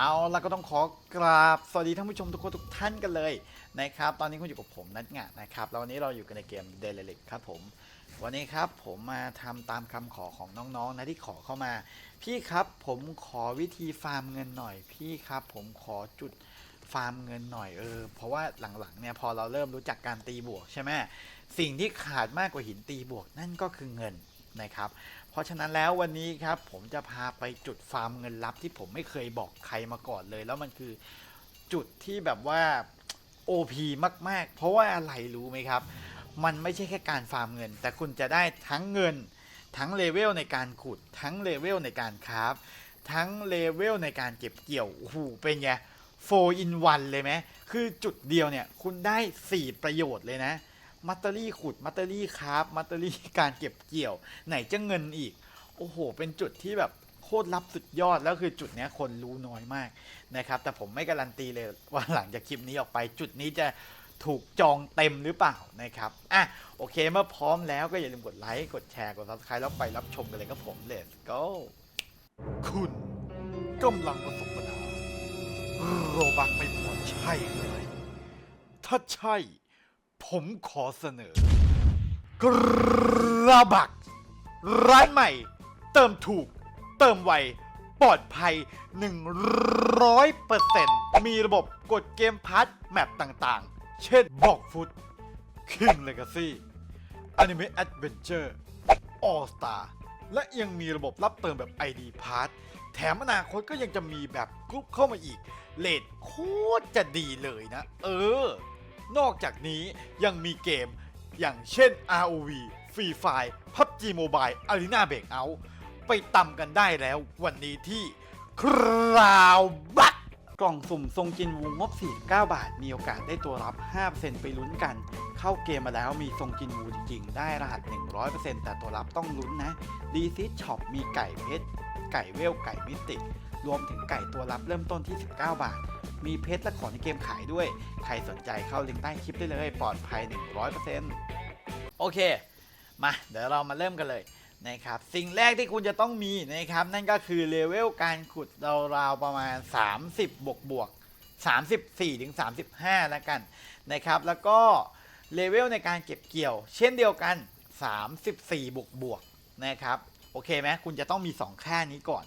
เอาแล้วก็ต้องขอกราบสวัสดีท่านผู้ชมทุกคนทุกท่านกันเลยนะครับ ตอนนี้คุณอยู่กับผมนัทงะนะครับแล้ววันนี้เราอยู่กันในเกมเดลเล็กครับผม วันนี้ครับผมมาทำตามคำขอของน้องๆนะที่ขอเข้ามา พี่ครับผมขอวิธีฟาร์มเงินหน่อย พี่ครับผมขอจุดฟาร์มเงินหน่อยเออเพราะว่าหลังๆเนี่ยพอเราเริ่มรู้จักการตีบวกใช่ไหมสิ่งที่ขาดมากกว่าหินตีบวกนั่นก็คือเงินนะครับ ราะฉะนั้นแล้ววันนี้ครับผมจะพาไปจุดฟาร์มเงินลับที่ผมไม่เคยบอกใครมาก่อนเลย แล้วมันคือจุดที่แบบว่า OP มาก ๆ เพราะว่าอะไรรู้ไหมครับ มันไม่ใช่แค่การฟาร์มเงิน แต่คุณจะได้ทั้งเงิน ทั้งเลเวลในการขุด ทั้งเลเวลในการคราฟทั้งเลเวลในการเก็บเกี่ยวโอ้โหเป็นไง4 in 1เลยไหมคือจุดเดียวเนี่ยคุณได้ 4 ประโยชน์เลยนะ มัตเตอรี่ขุดมัตเตอรี่คราฟมัตเตอรี่การเก็บเกี่ยว ไหนจะเงินอีก โอ้โห เป็นจุดที่แบบโคตรลับสุดยอดแล้วคือจุดนี้คนรู้น้อยมากนะครับ แต่ผมไม่การันตีเลยว่าหลังจากคลิปนี้ออกไป จุดนี้จะถูกจองเต็มหรือเปล่านะครับอะโอเคเมื่อพร้อมแล้วก็อย่าลืมกดไลค์กดแชร์กด subscribe แล้วไปรับชมกันเลยครับผม let's go คุณกำลังประสบปัญหาโรบักไม่พอใช่ไหมถ้าใช่ ผมขอเสนอกระบัก ร้านใหม่ เติมถูก เติมไว ปลอดภัย 100%มีระบบกดเกมพาร์ทแมปต่างๆ เช่นบอกฟุต King Legacy Anime Adventure All Star และยังมีระบบรับเติมแบบ ID Pass แถมอนาคตก็ยังจะมีแบบกรุ๊ปเข้ามาอีกเลทโคตรจะดีเลยนะ เออ นอกจากนี้ยังมีเกมอย่างเช่น ROV Free Fire PUBG Mobile Arena Breakout ไปตำกันได้แล้ววันนี้ที่คราวบักกล่องสุ่มทรงจินวูงบ 49 บาท มีโอกาสได้ตัวรับ 5%ไปลุ้นกัน เข้าเกมมาแล้วมีทรงจินวูจริง ๆ ได้รหัส 100%แต่ตัวรับต้องลุ้นนะ ดีซิช็อปมีไก่เพชร ไก่เวล ไก่มิสติก รวมถึงไก่ตัวรับเริ่มต้นที่ 19 บาท มีเพชรและของในเกมขายด้วย ใครสนใจเข้าลิงก์ใต้คลิปได้เลย ปลอดภัย 100%โอเค มาเดี๋ยวเรามาเริ่มกันเลยนะครับสิ่งแรกที่คุณจะต้องมีนะครับ นั่นก็คือเลเวลการขุดราวๆประมาณ 30 บวกบวก34ถึง35 แล้วกันนะครับ แล้วก็เลเวลในการเก็บเกี่ยว เช่นเดียวกัน 34 บวกบวกนะครับโอเคไหมคุณจะต้องมี 2 ค่านี้ก่อน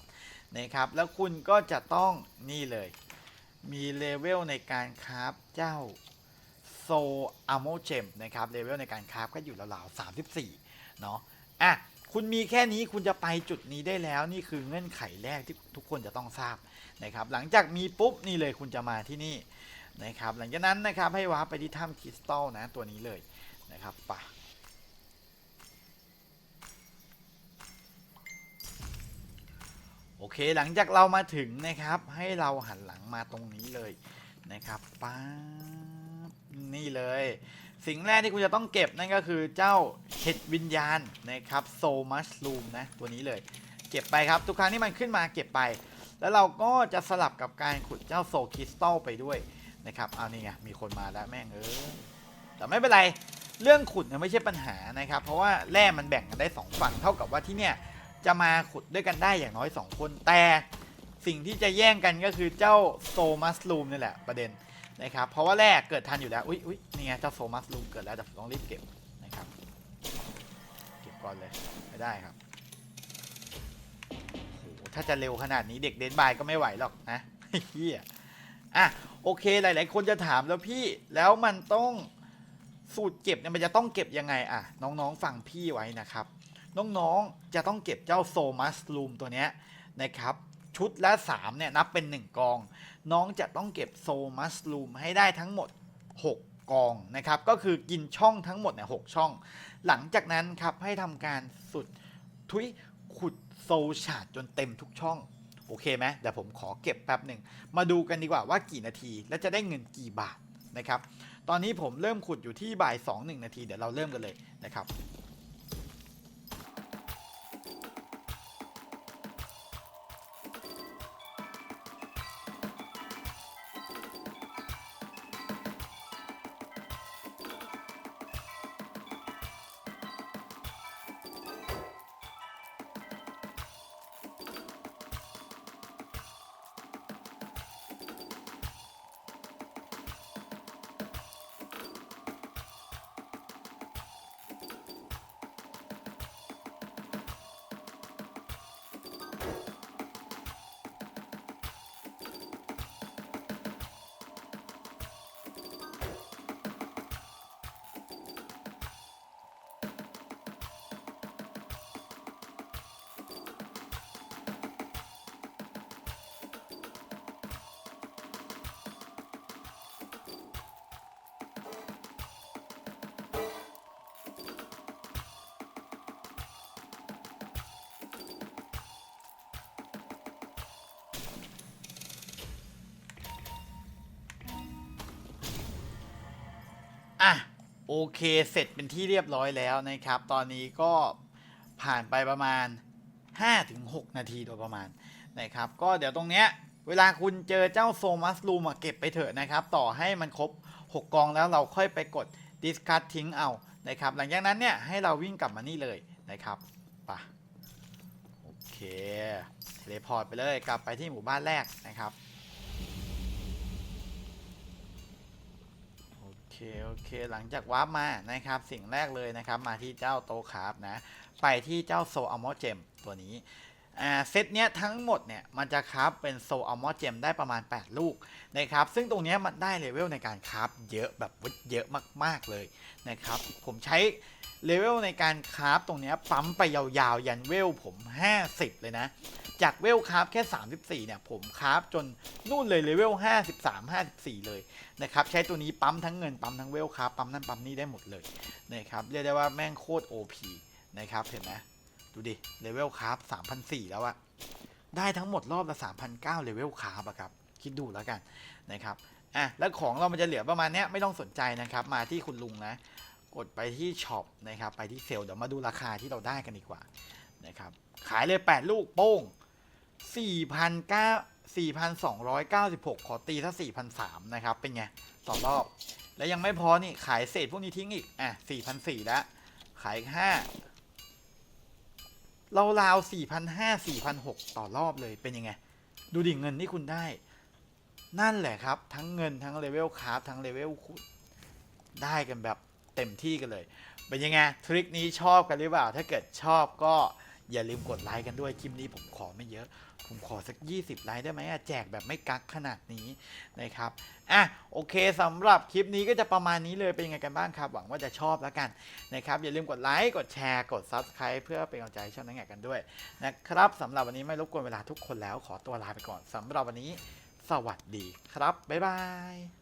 นะครับ แล้วคุณก็จะต้องนี่เลย มีเลเวลในการคราฟเจ้าโซอะโมเจมนะครับเลเวลในการคราฟก็อยู่ราวๆ34 เนาะอะคุณมีแค่นี้คุณจะไปจุดนี้ได้แล้วนี่คือเงื่อนไขแรกที่ทุกคนจะต้องทราบนะครับ หลังจากมีปุ๊บนี่เลยคุณจะมาที่นี่นะครับ หลังจากนั้นนะครับให้วาร์ปไปที่ถ้ำคริสตัลนะตัวนี้เลยนะครับไปะ โอเคหลังจากเรามาถึงนะครับ ให้เราหันหลังมาตรงนี้เลยนะครับป๊าบนี่เลย สิ่งแรกที่คุณจะต้องเก็บนั่นก็คือเจ้าเห็ดวิญญาณนะครับโซมัชลูมนะตัวนี้เลย เก็บไปครับทุกครั้งที่มันขึ้นมาเก็บไป แล้วเราก็จะสลับกับการขุดเจ้าโซคริสตัลไปด้วยนะครับเอานี่ไงมีคนมาแล้วแม่งเออแต่ไม่เป็นไรเรื่องขุดเนี่ยไม่ใช่ปัญหานะครับ เพราะว่าแร่มันแบ่งกันได้สองฝั่งเท่ากับว่าที่เนี่ย จะมาขุดด้วยกันได้อย่างน้อยสองคน แต่สิ่งที่จะแย่งกันก็คือเจ้าโซมัสลูมนี่แหละประเด็นนะครับ เพราะว่าแรกเกิดทันอยู่แล้ว อุ๊ยอุ๊ยนี่ไงเจ้าโซมัสลูมเกิดแล้วแต่ผมต้องรีบเก็บนะครับ เก็บก่อนเลยไม่ได้ครับโอ้โหถ้าจะเร็วขนาดนี้เด็กเดนบายก็ไม่ไหวหรอกนะเฮียอะโอเคหลาย ๆ คนจะถามแล้วพี่แล้วมันต้องสูตรเก็บเนี่ยมันจะต้องเก็บยังไงอะน้องๆฟังพี่ไว้นะครับ น้องๆ จะต้องเก็บเจ้าโซมัสลูมตัวนี้นะครับ ชุดละ3เนี่ยนับเป็น 1 กอง น้องจะต้องเก็บโซมัสลูมให้ได้ทั้งหมด 6กองนะครับก็คือกินช่องทั้งหมดเนี่ยหช่อง หลังจากนั้นครับให้ทำการสุดทุยขุดโซชาร์ดจนเต็มทุกช่อง โอเคไหมเดี๋ยวผมขอเก็บแป๊บหนึ่ง มาดูกันดีกว่าว่ากี่นาที และจะได้เงินกี่บาทนะครับ ตอนนี้ผมเริ่มขุดอยู่ที่บ่าย2 1นาทีเดี๋ยวเราเริ่มกันเลยนะครับ อะโอเคเสร็จเป็นที่เรียบร้อยแล้วนะครับ ตอนนี้ก็ผ่านไปประมาณ 5-6 นาทีโดยประมาณนะครับ ก็เดี๋ยวตรงเนี้ยเวลาคุณเจอเจ้าโซมัสลูมเก็บไปเถอะนะครับ ต่อให้มันครบ 6 กองแล้วเราค่อยไปกด discard ทิ้งเอานะครับ หลังจากนั้นเนี่ยให้เราวิ่งกลับมานี่เลยนะครับไปะโอเคเทเลพอร์ตไปเลยกลับไปที่หมู่บ้านแรกนะครับ โอเคโอเค หลังจากวาร์ปมานะครับ สิ่งแรกเลยนะครับ มาที่เจ้าโตคาร์บนะ ไปที่เจ้าโซอัลมอเจมตัวนี้ เซตเนี้ยทั้งหมดเนี่ยมันจะคราฟเป็นโซอัลมอเจมได้ประมาณ 8 ลูกนะครับซึ่งตรงเนี้ยมันได้เลเวลในการคราฟเยอะแบบเยอะมาก ๆ เลยนะครับผมใช้เลเวลในการคราฟตรงเนี้ยปั๊มไปยาวๆ ยันเวลผม 50 เลยนะ จากเวลคราฟแค่ 34 เนี่ย ผมคราฟจนนู่นเลยเลเวล 53 54 เลยนะครับใช้ตัวนี้ปั๊มทั้งเงินปั๊มทั้งเวลครับปั๊มนั่นปั๊มนี่ได้หมดเลยนะครับเรียกได้ว่าแม่งโคตร OP นะครับเห็นไหม ดูดิเลเวลครับ3,004แล้วอะได้ทั้งหมดรอบละ3,009เลเวลครับอะครับ คิดดูแล้วกันนะครับอะแล้วของเรามันจะเหลือประมาณเนี้ยไม่ต้องสนใจนะครับ มาที่คุณลุงนะ กดไปที่ช็อปนะครับไปที่เซลล์เดี๋ยวมาดูราคาที่เราได้กันดีกว่านะครับขายเลย 8 ลูกโป้ง 4,900 4,296 ขอตีถ้า4,003นะครับ เป็นไงต่อรอบ แล้วยังไม่พอนี่ ขายเศษพวกนี้ทิ้งอีก อะ 4,004แล้ว ขายอีก5 เราราวๆ4,500 4,600ต่อรอบเลยเป็นยังไง ดูดิเงินที่คุณได้ นั่นแหละครับ ทั้งเงินทั้งเลเวลคราฟทั้งเลเวลคุณได้กันแบบเต็มที่กันเลย เป็นยังไง ทริคนี้ชอบกันหรือเปล่า ถ้าเกิดชอบก็ อย่าลืมกดไลค์กันด้วยคลิปนี้ผมขอไม่เยอะ ผมขอสัก 20 ไลค์ได้ไหมอะแจกแบบไม่กักขนาดนี้นะครับอะโอเคสำหรับคลิปนี้ก็จะประมาณนี้เลยเป็นยังไงกันบ้างครับ หวังว่าจะชอบแล้วกันนะครับอย่าลืมกดไลค์กดแชร์กด Subscribe เพื่อเป็นกำลังใจให้ช่องนังแงกันด้วยนะครับสำหรับวันนี้ไม่รบกวนเวลาทุกคนแล้วขอตัวลาไปก่อนสำหรับวันนี้ สวัสดีครับบ๊ายบาย